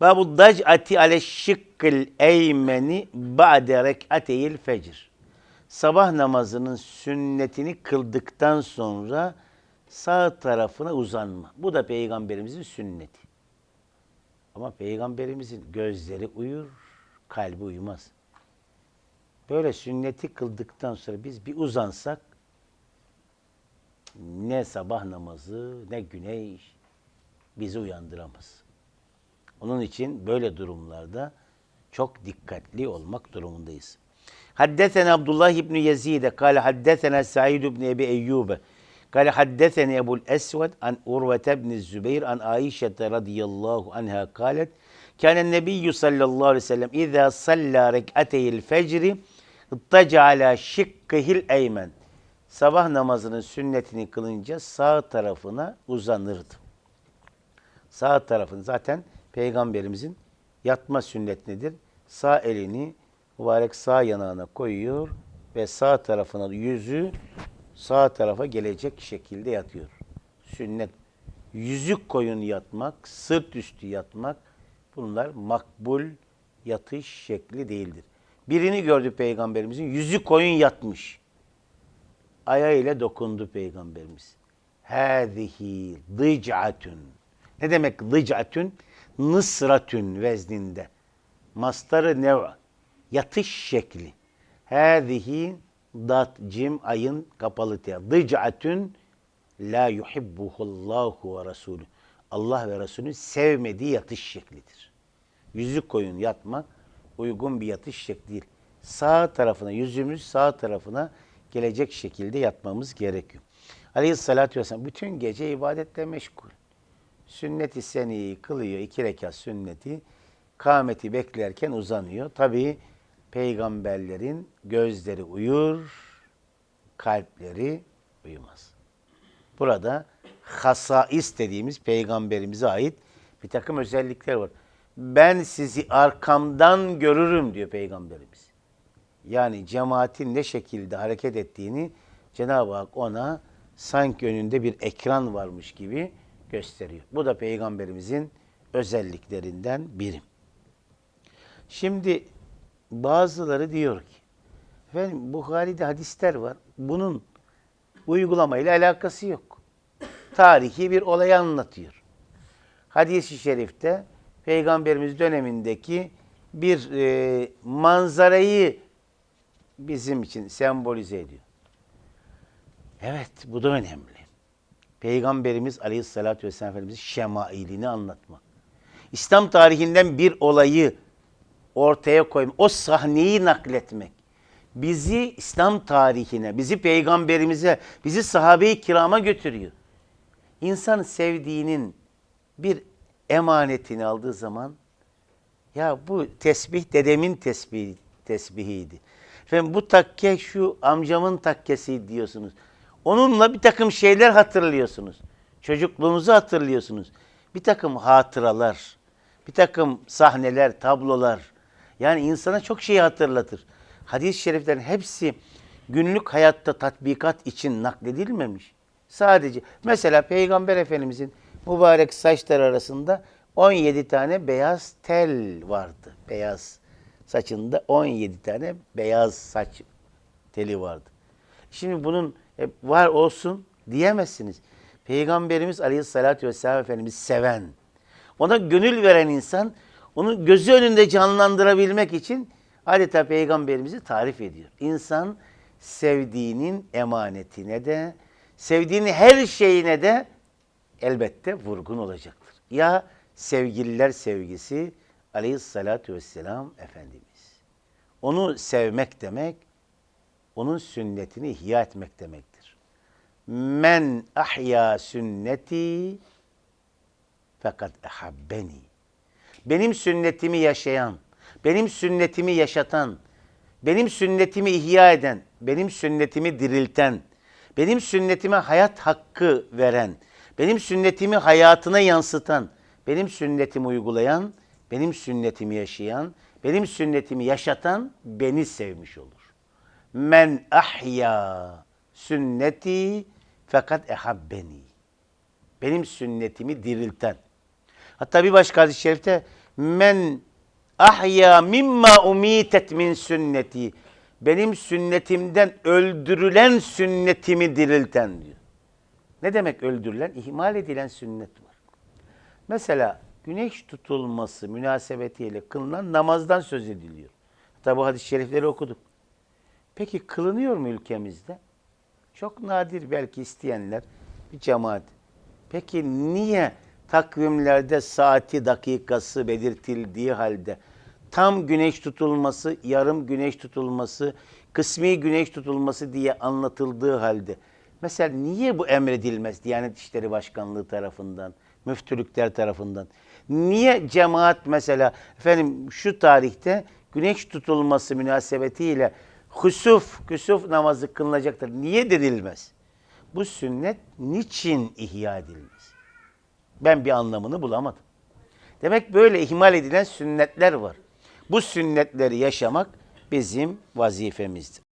Babu dac'ati ale şıkkıl eymeni ba'de rek'ateyil fecr. Sabah namazının sünnetini kıldıktan sonra sağ tarafına uzanma. Bu da peygamberimizin sünneti. Ama peygamberimizin gözleri uyur, kalbi uyumaz. Böyle sünneti kıldıktan sonra biz bir uzansak ne sabah namazı ne güneş bizi uyandıramaz. Onun için böyle durumlarda çok dikkatli olmak durumundayız. Haddesena Abdullah ibn Yazid kâle haddesena Said ibn Ebi Eyyube kâle haddeseni Ebul Esved an Urve ibn Zübeyir an Aişe radıyallahu anha kâlet kâne nebiyyü sallallahu aleyhi ve sellem izâ sallâ rek'ateyil fecri ittaca alâ şıkkihil eymen sabah namazının sünnetini kılınca sağ tarafına uzanırdı. Sağ tarafın zaten peygamberimizin yatma sünnet nedir? Sağ elini mübarek sağ yanağına koyuyor ve sağ tarafına yüzü sağ tarafa gelecek şekilde yatıyor. Sünnet. Yüzük koyun yatmak, sırt üstü yatmak bunlar makbul yatış şekli değildir. Birini gördü peygamberimizin yüzü koyun yatmış. Ayağıyla dokundu peygamberimiz. Hâzihi dıc'atun. Ne demek dıc'atun? Nısratun vezninde. Mastarı nev. Yatış şekli. Hâzihi dat cim ayın kapalı te. Dıc'atun la yuhibbuhullahu ve rasulü. Allah ve Resulü sevmediği yatış şeklidir. Yüzü koyun yatmak uygun bir yatış şekli değil. Sağ tarafına, yüzümüz sağ tarafına gelecek şekilde yatmamız gerekiyor. Aleyhissalatü vesselam bütün gece ibadetle meşgul. Sünnet-i seniyi kılıyor, iki rekat sünneti. Kâmeti beklerken uzanıyor. Tabi peygamberlerin gözleri uyur, kalpleri uyumaz. Burada hasais dediğimiz peygamberimize ait bir takım özellikler var. Ben sizi arkamdan görürüm diyor peygamberimiz. Yani cemaatin ne şekilde hareket ettiğini Cenab-ı Hak ona sanki önünde bir ekran varmış gibi gösteriyor. Bu da peygamberimizin özelliklerinden biri. Şimdi bazıları diyor ki, efendim Bukhari'de hadisler var. Bunun uygulamayla alakası yok. Tarihi bir olayı anlatıyor. Hadis-i şerifte Peygamberimiz dönemindeki bir e, manzarayı bizim için sembolize ediyor. Evet, bu da önemli. Peygamberimiz Aleyhisselatü Vesselam Efendimiz'in şemailini anlatmak. İslam tarihinden bir olayı ortaya koymak, o sahneyi nakletmek. Bizi İslam tarihine, bizi peygamberimize, bizi sahabe-i kirama götürüyor. İnsan sevdiğinin bir emanetini aldığı zaman ya bu tesbih dedemin tesbih, tesbihiydi. Efendim bu takke şu amcamın takkesi diyorsunuz. Onunla bir takım şeyler hatırlıyorsunuz. Çocukluğunuzu hatırlıyorsunuz. Bir takım hatıralar, bir takım sahneler, tablolar. Yani insana çok şey hatırlatır. Hadis-i şeriflerin hepsi günlük hayatta tatbikat için nakledilmemiş. Sadece mesela Peygamber Efendimizin mübarek saçlar arasında 17 tane beyaz tel vardı. Beyaz saçında 17 tane beyaz saç teli vardı. Şimdi bunun e, var olsun diyemezsiniz. Peygamberimiz Aleyhisselatü Vesselam Efendimiz seven, ona gönül veren insan, onu gözü önünde canlandırabilmek için adeta Peygamberimizi tarif ediyor. İnsan sevdiğinin emanetine de, sevdiğinin her şeyine de elbette vurgun olacaktır. Ya sevgililer sevgisi Aleyhisselatü Vesselam Efendimiz. Onu sevmek demek, onun sünnetini ihya etmek demektir. Men ahya sünneti fakat ehabbeni. Benim sünnetimi yaşayan, benim sünnetimi yaşatan, benim sünnetimi ihya eden, benim sünnetimi dirilten, benim sünnetime hayat hakkı veren, benim sünnetimi hayatına yansıtan, benim sünnetimi uygulayan, benim sünnetimi yaşayan, benim sünnetimi yaşatan beni sevmiş olur. Men ahya sünneti fakat ehabbeni. Benim sünnetimi dirilten. Hatta bir başka hadis-i şerifte Men ahya mimma umitet min sünneti. Benim sünnetimden öldürülen sünnetimi dirilten diyor. Ne demek öldürülen? İhmal edilen sünnet var. Mesela güneş tutulması münasebetiyle kılınan namazdan söz ediliyor. Hatta bu hadis-i şerifleri okuduk. Peki kılınıyor mu ülkemizde? Çok nadir belki isteyenler bir cemaat. Peki niye takvimlerde saati dakikası belirtildiği halde tam güneş tutulması, yarım güneş tutulması, kısmi güneş tutulması diye anlatıldığı halde mesela niye bu emredilmez Diyanet İşleri Başkanlığı tarafından, müftülükler tarafından? Niye cemaat mesela efendim şu tarihte güneş tutulması münasebetiyle husuf, küsuf namazı kılınacaktır. Niye denilmez? Bu sünnet niçin ihya edilmez? Ben bir anlamını bulamadım. Demek böyle ihmal edilen sünnetler var. Bu sünnetleri yaşamak bizim vazifemizdir.